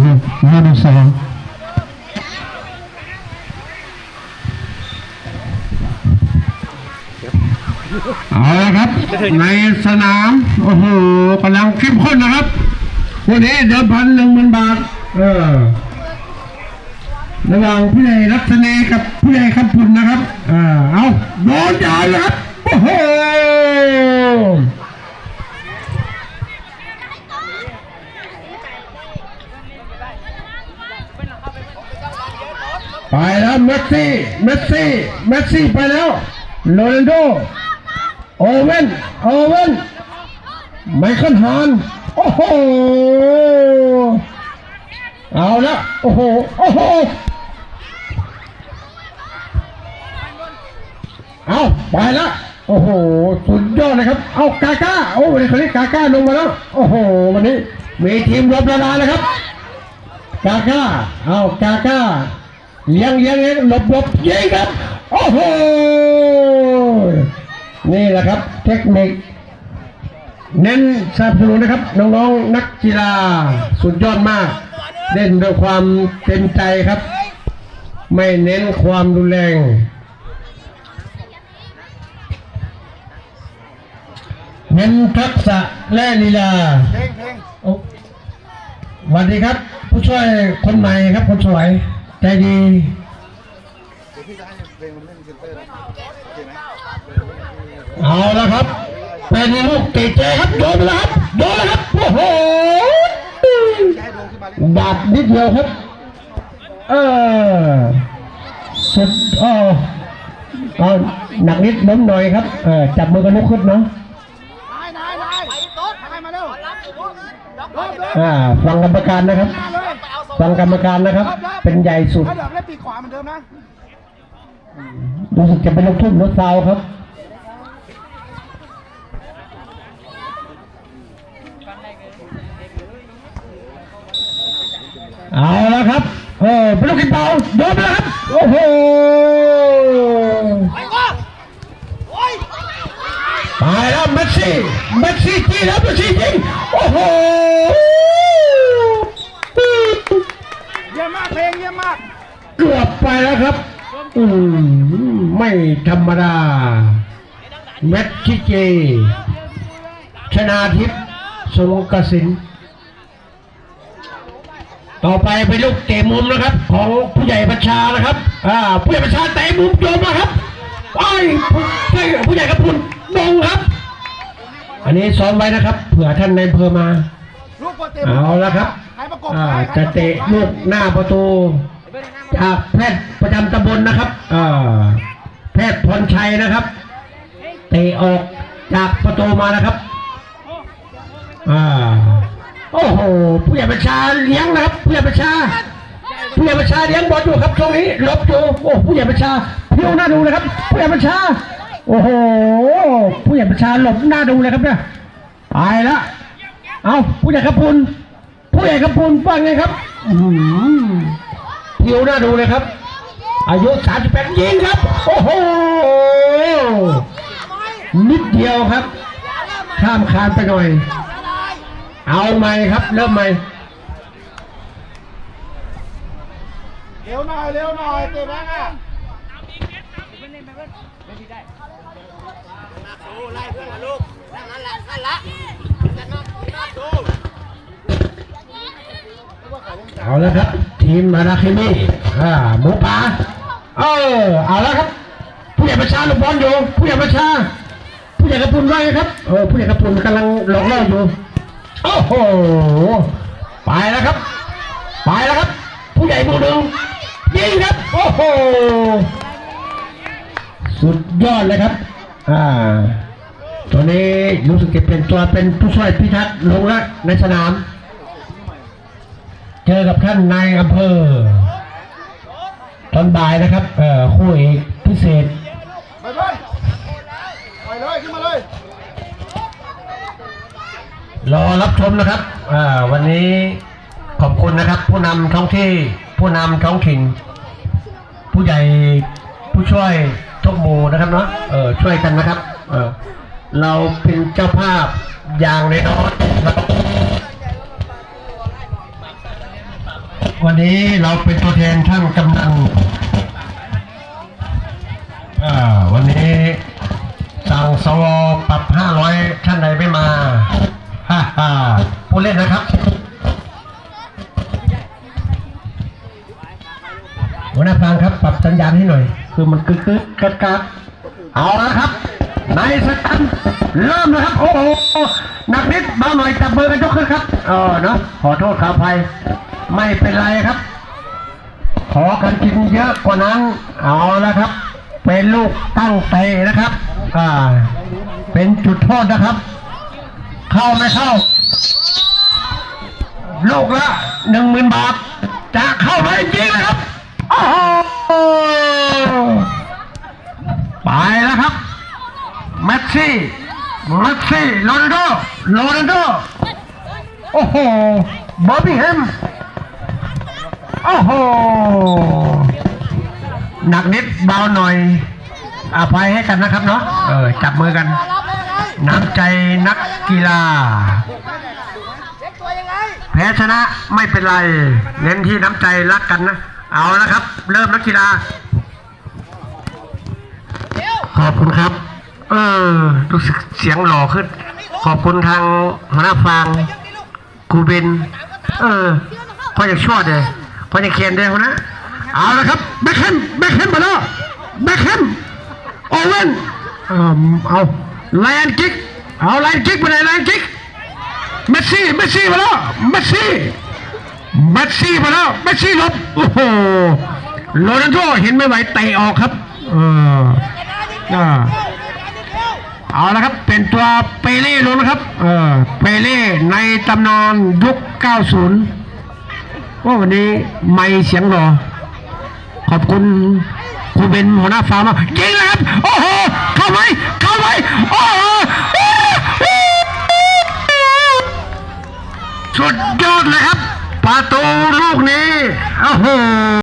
ลูกลูกที่สองเอาละครับ ในสนาม โอ้โหกำลังเข้มข้นนะครับ วันนี้เดิมพันหนึ่งหมื่นบาท เออ ระหว่างผู้ใหญ่รัตเนกับผู้ใหญ่คำพุนนะครับเออเอาโดนยาวเลยครับ โอ้โห ไปแล้วเมสซี่ เมสซี่ เมสซี่ไปแล้วโรนัลโด โอเว่น โอเว่น ไมเคิลฮานโอ้โห เอาละโอ้โห โอ้โห เอาไปละโอ้โห สุดยอดเลยครับ เอากาก้า โอ้วันนี้เขาเรียกาก้าลงมาแล้ว โอ้โห วันนี้มีทีมรบละลายแล้วครับ กาก้า เอากาก้า เลี้ยงเลี้ยงเลี้ยงหลบหลบยิงครับ โอ้โห นี่แหละครับ เทคนิค เน้นสนับสนุนนะครับ น้องๆ นักกีฬาสุดยอดมาก เล่นด้วยความเต็มใจครับ ไม่เน้นความรุนแรงเน้นทักษะและลีลาเพลงเพลงโอ้สวัสดีครับ ผู้ช่วยคนใหม่ครับคนสวย ใจดีเอาละครับ เป็นลูกติดเจครับ โดนแล้วครับ โดนแล้วครับ โอ้โหจะให้ดวงขึ้นมาดนิดเดียวครับ เออสุดอ๋อเอาหนักนิดล้มหน่อยครับ เออจับมือกันลุกขึ้นเนาะอ่า ฟังกรรมการนะครับ ฟังกรรมการนะครับ เป็นใหญ่สุด ถ้าเดี๋ยวเล่นปีกขวาเหมือนเดิมนะรู้สึกจะเป็นลูกทุ่งรถซาวครับเอาละครับเออเป็นลูกกินเบาโดนไปแล้วครับ โอ้โหตายแล้วเมสซี่เมสซี่จีแล้วเมสซี่ยิงโอ้โห เยี่ยมมากเพลงเยี่ยมมาก เกือบไปแล้วครับอืมไม่ธรรมดาเมสซี่เจ ชนาทิพย์สงกสิน ต่อไปเป็นลูกเตะมุมนะครับ ของผู้ใหญ่ประชานะครับ อ่า ผู้ใหญ่ประชาเตะมุมโยมนมาครับไอ้ยผู้ผู้ใหญ่กระพุนมงครับ อันนี้ซ้อมไว้นะครับ เผื่อท่านในอำเภอมา ลูกโปรเต็มเอาละครับใครประกบอ่าใครจะเตะลูกหน้าประตูจากแพทย์ประจำตำบลนะครับอ่าแพทย์พรชัยนะครับ เตะออกจากประตูมานะครับอ่าโอ้โหผู้ใหญ่ประชาเลี้ยงนะครับผู้ใหญ่ประชาผู้ใหญ่ประชาเลี้ยงบอลอยู่ครับตรงนี้หลบอยู่โอ้ผู้ใหญ่ประชาเพี้ยวหน้าดูเลยครับ ผู้ใหญ่ประชาโอ้โหผู้ใหญ่ประชาหลบหน้าดูเลยครับเนี่ยไปละ เอาผู้ใหญ่กระพุนผู้ใหญ่กระพุนว่าไงครับอื้อหือเพี้ยวหน้าดูเลยครับ อายุ38ยิงครับ โอ้โห นิดเดียวครับ ข้ามคานไปหน่อย เอาใหม่ครับ เริ่มใหม่เร็วหน่อยเร็วหน่อยเตะแบงค์อะไล่เพื่อนลูกนั่นแหละนั่นละนั่นละนั่นดู เอาแล้วครับ ทีมมาราคิมี่อ่าหมูป่าเออเอาแล้วครับ ผู้ใหญ่ประชาลูกบอลอยู่ผู้ใหญ่ประชา ผู้ใหญ่กระพุนว่าไงครับเออผู้ใหญ่กระพุนกำลังหลอกล่ออยู่โอ้โหไปแล้วครับ ไปแล้วครับ ผู้ใหญ่บูดึงยิงครับโอ้โหสุดยอดเลยครับอ่าตัวนี้รู้สึกจะเป็นตัวเป็นผู้ช่วยพิทักษ์ลงล้วในสนาม เจอกับท่านนายอำเภอตอนบ่ายนะครับเอ่อคู่เอกพิเศษไปเพื่อนไปเลยขึ้นมาเลยรอรับชมนะครับอ่าวันนี้ขอบคุณนะครับ ผู้นำท้องที่ผู้นำท้องถิ่น ผู้ใหญ่ผู้ช่วยทุกหมู่นะครับเนาะเออช่วยกันนะครับ เออเราเป็นเจ้าภาพอย่างในน้อย วันนี้เราเป็นตัวแทนท่านกำนันอ่าวันนี้สั่งสวปรับห้าร้อยท่านใดไม่มาฮ่าฮ่าผู้เล่นนะครับ หัวหน้าฟังครับ ปรับสัญญาณให้หน่อย คือมันกึกกึกกัดกัดเอาละครับ ในสตันเริ่มนะครับ โอ้โหหนักนิดเบาหน่อยจับมือกันยกขึ้นครับเออเนาะขอโทษขออภัย ไม่เป็นไรครับ ขอกันกินเยอะกว่านั้น เอาละครับ เป็นลูกตั้งเตะนะครับอ่าเป็นจุดโทษนะครับ เข้าไม่เข้า ลูกละหนึ่งหมื่นบาท จะเข้าไหมจริงนะครับโอ้โหไปแล้วครับเมสซี่เมสซี่โรนัลโดโรนโดโอ้โหบอร์บิงแฮม โอ้โหหนักนิดเบาหน่อยอภัยให้กันนะครับเนาะเออจับมือกัน น้ำใจนักกีฬาแพ้ชนะไม่เป็นไร เน้นที่น้ำใจรักกันนะ เอาละครับ เริ่มนักกีฬา ขอบคุณครับ เออรู้สึกเสียงหล่อขึ้น ขอบคุณทางหัวหน้าฟางครูเบนเออพออยากช่วยเลย พออยากเขียนเลยหัวหนะ เอาละครับแบ็คแฮมแบ็คแฮมมาแล้วแบ็คแฮมโอเว่นเอาเอาไลออนกิกเอาไลออนกิกไปไหนไลออนกิกเมสซี่เมสซี่มาแล้วเมสซี่เมสซี่มาแล้วเมสซี่หลบโอ้โหโรนัลโดเห็นไม่ไหวเตะออกครับเอออ่าเอาละครับเป็นตัวเปเล่ลงนะครับเออเปเล่ในตำนานยุค 90 ว่าวันนี้ไม่เสียงหรอ ขอบคุณครูเบนหัวหน้าฟาร์มากยิงเลยครับ โอ้โห เข้าไหมเข้าไหมโอ้โหสุดยอดเลยครับประตูลูกนี้ โอ้โห